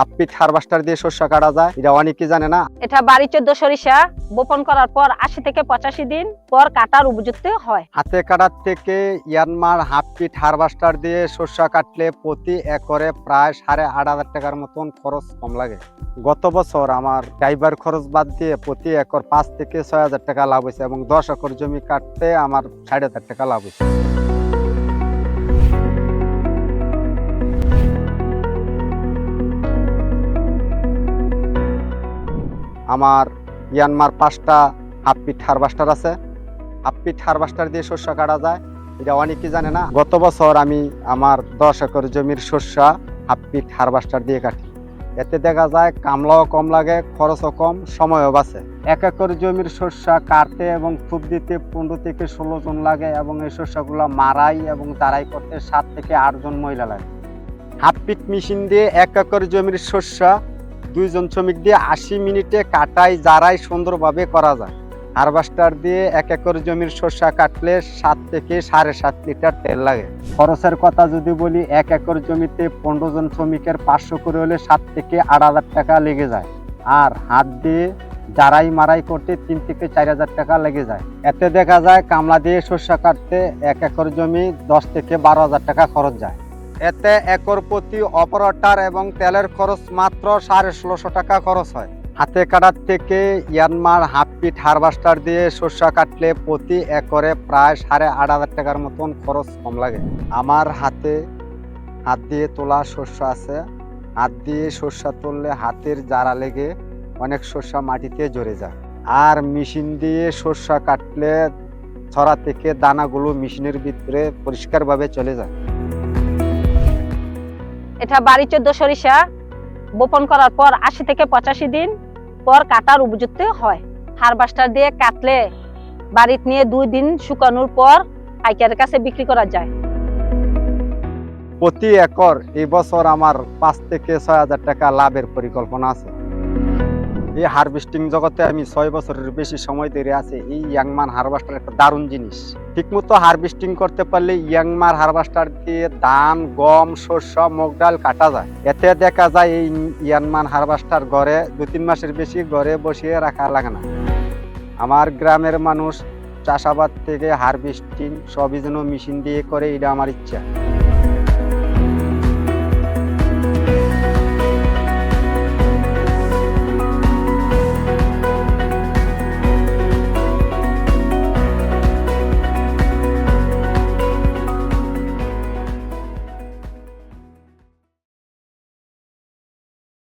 হাফপিট হারবাস্টার দিয়ে শস্য কাটা যায় এটা অনেকে জানে না। এটা বাড়ি চোদ্দ সরিষা বপন করার পর আশি থেকে পঁচাশি দিন পর কাটার উপযুক্ত হয়। হাতে কাটার থেকে ইয়ানমার হাফপিট হারবাস্টার দিয়ে শস্য কাটলে প্রতি একরে প্রায় সাড়ে আট হাজার টাকার মতন খরচ কম লাগে। গত বছর আমার ড্রাইভার খরচ বাদ দিয়ে প্রতি একর পাঁচ থেকে ছয় হাজার টাকা লাভ হয়েছে এবং দশ একর জমি কাটতে আমার ষাট হাজার টাকা লাভ হয়েছে। আমার ইয়ানমার পাঁচটা হাফ পিট হারবাস্টার আছে। হাফ পিট হারবাস্টার দিয়ে শস্য কাটা যায়। এটা অনেকে জানে না। গত বছর আমি আমার দশ একর জমির শস্য হাফ পিট হারবাস্টার দিয়ে কাটি। এতে দেখা যায় কামলাও কম লাগে, খরচও কম, সময়ও বাঁচে। এক একর জমির শস্য কাটতে এবং খুব দিতে পনেরো থেকে ষোলো জন লাগে এবং এই শস্যগুলো মারাই এবং তারাই করতে সাত থেকে আট জন মহিলা লাগে। হাফ পিট মেশিন দিয়ে এক একর জমির শস্য দুইজন শ্রমিক দিয়ে আশি মিনিটে কাটাই, জারাই সুন্দরভাবে করা যায়। হারভেস্টার দিয়ে এক একর জমির শস্য কাটলে সাত থেকে সাড়ে সাত লিটার তেল লাগে। খরচের কথা যদি বলি, এক একর জমিতে পনেরো জন শ্রমিকের পাঁচশো করে হলে সাত থেকে আট হাজার টাকা লেগে যায়। আর হাত দিয়ে জারাই মারাই করতে তিন থেকে চার হাজার টাকা লেগে যায়। এতে দেখা যায়, কামলা দিয়ে শস্য কাটতে এক একর জমি দশ থেকে বারো হাজার টাকা খরচ যায়। এতে একর প্রতি অপারেটর এবং তেলের খরচ মাত্র সাড়ে ষোলোশো টাকা খরচ হয়। হাতে কাটার থেকে ইয়ানমার হাফ পিট হারভেস্টার দিয়ে শস্য কাটলে প্রতি একরে প্রায় সাড়ে আট হাজার টাকার মতন খরচ কম লাগে। আমার হাতে হাত দিয়ে তোলা শস্য আছে। হাত দিয়ে শস্য তুললে হাতের জারা লেগে অনেক শস্য মাটিতে জড়ে যায়। আর মেশিন দিয়ে শস্য কাটলে ছড়া থেকে দানাগুলো মেশিনের ভিতরে পরিষ্কারভাবে চলে যায়। এটা বাড়ি চোদ্দ সরিষা, বপন করার পর আশি থেকে পঁচাশি দিন পর কাটার উপযুক্ত হয়। হারবাস্টার দিয়ে কাটলে বাড়িতে নিয়ে দুই দিন শুকানোর পর পাইকারের কাছে বিক্রি করা যায়। প্রতি একর এই বছর আমার পাঁচ থেকে ছয় হাজার টাকা লাভের পরিকল্পনা আছে। এই হারভেস্টিং জগতে আমি ছয় বছরের বেশি সময় ধরে আছে। এই ইয়াংমান হারভেস্টার একটা দারুণ জিনিস। ঠিকমতো হারভেস্টিং করতে পারলে ইয়াংমার হারভেস্টার দিয়ে ধান, গম, শস্য, মুগ, ডাল কাটা যায়। এতে দেখা যায় এই ইয়াংমার হারভেস্টার ঘরে দু তিন মাসের বেশি ঘরে বসিয়ে রাখা লাগে না। আমার গ্রামের মানুষ চাষাবাদ থেকে হারভেস্টিং সবই যেন মেশিন দিয়ে করে, এটা আমার ইচ্ছা।